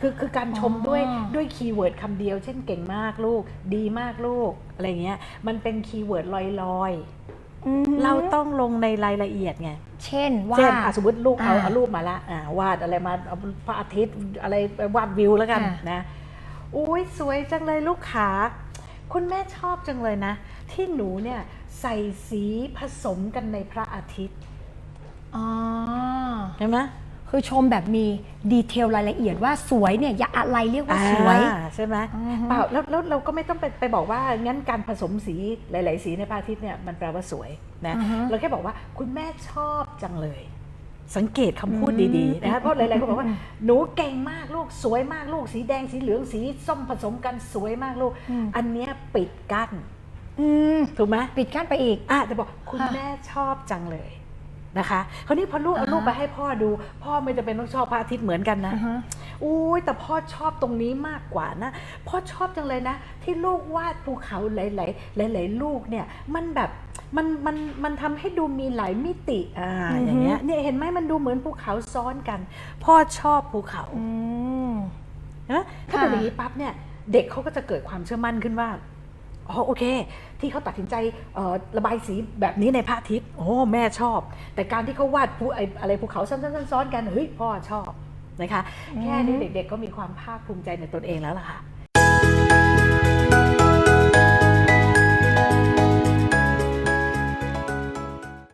คือคือการชมอ๋อด้วยด้วยคีย์เวิร์ดคำเดียว เช่นเก่งมากลูก ดีมากลูก อะไรเงี้ย มันเป็นคีย์เวิร์ดลอยๆ เราต้องลงในรายละเอียดไง เช่นว่าเช่นอะสมมติลูกเอาอ่าเอารูปมาละอ่าวาดอะไรมาเอาพระอาทิตย์อะไรไปวาดวิวแล้วกันค่ะนะอุ้ยสวยจังเลยลูกขาคุณแม่ชอบจังเลยนะ ที่หนูเนี่ยใส่สีผสมกันในพระอาทิตย์อ๋อเห็นไหม คือชมแบบมีดีเทลรายละเอียดว่าสวยเนี่ยอย่าอะไรเรียกว่าสวย อ่าใช่ไหมอือฮึ เปล่าแล้วแล้วเราก็ไม่ต้องไปไปบอกว่างั้นการผสมสีหลาย ๆ สีในพระอาทิตย์เนี่ยมันแปลว่าสวยนะอือฮึ เราแค่บอกว่าคุณแม่ชอบจังเลย สังเกตคำพูดอืมดี ๆ นะคะเพราะหลาย ๆ คนบอกว่าหนูเก่งมากลูกสวยมากลูกสีแดงสีเหลืองสีส้มผสมกันสวยมากลูกอืมอันเนี้ยปิดกั้นอืมถูกไหม ปิดกั้นไปอีก อะแต่บอกคุณค่ะ แม่ชอบจังเลย นะคะคราวนี้พอลูกเอาอ่าฮะลูกไปให้พ่อดู พ่อไม่จะเป็นต้องชอบพระอาทิตย์เหมือนกันนะอ่าฮะอุ้ยแต่พ่อชอบตรงนี้มากกว่านะพ่อชอบจังเลยนะ ที่ลูกวาดภูเขาหลายๆหลายๆลูกเนี่ยมันแบบมันมันมันทำให้ดูมีหลายมิติอ่าอือฮึอย่างเงี้ยเนี่ยเห็นไหมมันดูเหมือนภูเขาซ้อนกัน พ่อชอบภูเขาอืมนะถ้าค่ะเป็นอย่างนี้ปั๊บเนี่ย เด็กเขาก็จะเกิดความเชื่อมั่นขึ้นว่า อ๋อโอเค ที่เขาตัดสินใจเอ่อระบายสีแบบนี้ในพระอาทิตย์โอ้แม่ชอบ แต่การที่เขาวาดภูไออะไรภูเขาซ้อนๆๆๆกันเฮ้ยพ่อชอบนะคะ แค่นี้เด็กๆก็มีความภาคภูมิใจในตนเองแล้วล่ะค่ะ